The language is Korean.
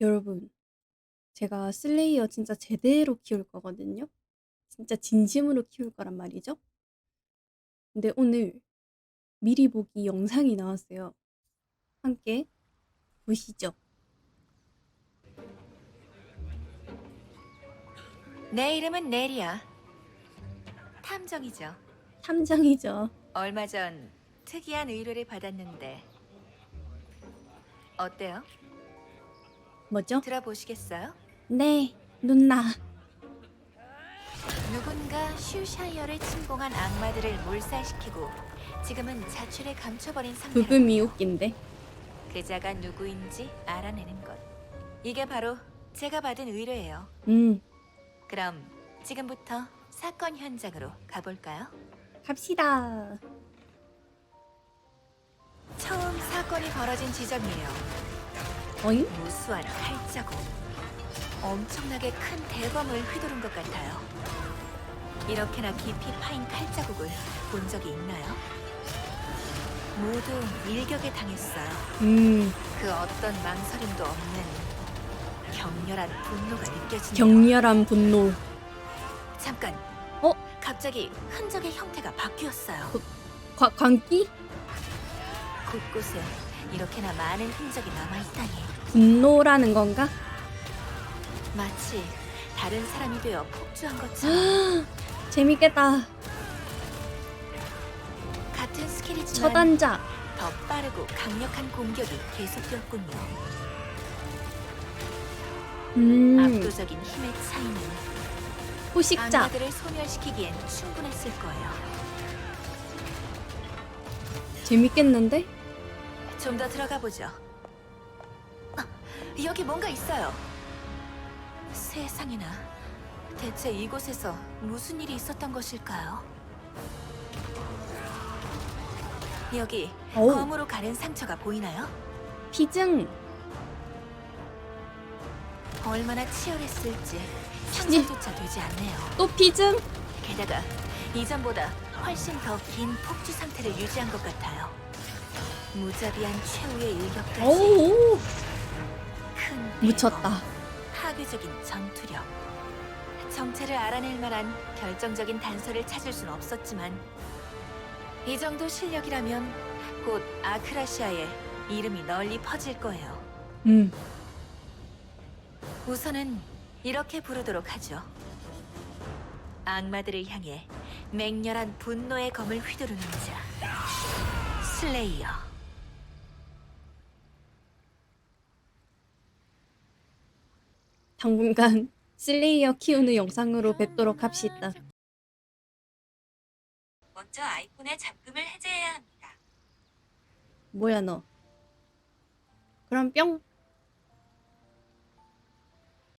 여러분, 제가 슬레이어 진짜 제대로 키울 거거든요. 진짜 진심으로 키울 거란 말이죠. 근데 오늘 미리 보기 영상이 나왔어요. 함께 보시죠. 내 이름은 네리야. 탐정이죠. 탐정이죠. 얼마 전 특이한 의뢰를 받았는데 어때요? 뭐죠? 들어보시겠어요? 네, 누나. 누군가 슈샤이어를 침공한 악마들을 몰살시키고 지금은 자출에 감춰버린 상태. 부금이 웃긴데. 그자가 누구인지 알아내는 것. 이게 바로 제가 받은 의뢰예요. 음, 그럼 지금부터 사건 현장으로 가볼까요? 갑시다. 처음 사건이 벌어진 지점이에요. 어잉? 무수한 칼자국. 엄청나게 큰 대검을 휘두른 것 같아요. 이렇게나 깊이 파인 칼자국을 본 적이 있나요? 모두 일격에 당했어요. 음, 그 어떤 망설임도 없는 격렬한 분노가 느껴지네요. 격렬한 분노. 잠깐. 어? 갑자기 흔적의 형태가 바뀌었어요. 과, 광기? 곳곳에 이렇게나 많은 흔적이 남아있다니. 분노라는 건가? 마치 다른 사람이 되어 폭주한 것처럼 재밌겠다. 같은 스킬이지만 처단자. 더 빠르고 강력한 공격이 계속되었군요. 음, 압도적인 힘의 차이는 포식자. 악마들을 소멸시키기엔 충분했을 거예요. 재밌겠는데? 좀 더 들어가 보죠. 아, 여기 뭔가 있어요. 세상에나 대체 이곳에서 무슨 일이 있었던 것일까요? 여기 어우. 검으로 가른 상처가 보이나요? 피증. 얼마나 치열했을지 상상조차 되지 않네요. 또 피증? 게다가 이전보다 훨씬 더 긴 폭주 상태를 유지한 것 같아요. 무자비한 최후의 일격까지 오우, 큰 묻혔다. 파괴적인 전투력. 정체를 알아낼 만한 결정적인 단서를 찾을 순 없었지만 이 정도 실력이라면 곧 아크라시아에 이름이 널리 퍼질 거예요. 음, 우선은 이렇게 부르도록 하죠. 악마들을 향해 맹렬한 분노의 검을 휘두르는 자. 슬레이어. 당분간 슬레이어 키우는 영상으로 뵙도록 합시다. 먼저 아이콘의 잠금을 해제해야 합니다. 뭐야 너? 그럼 뿅.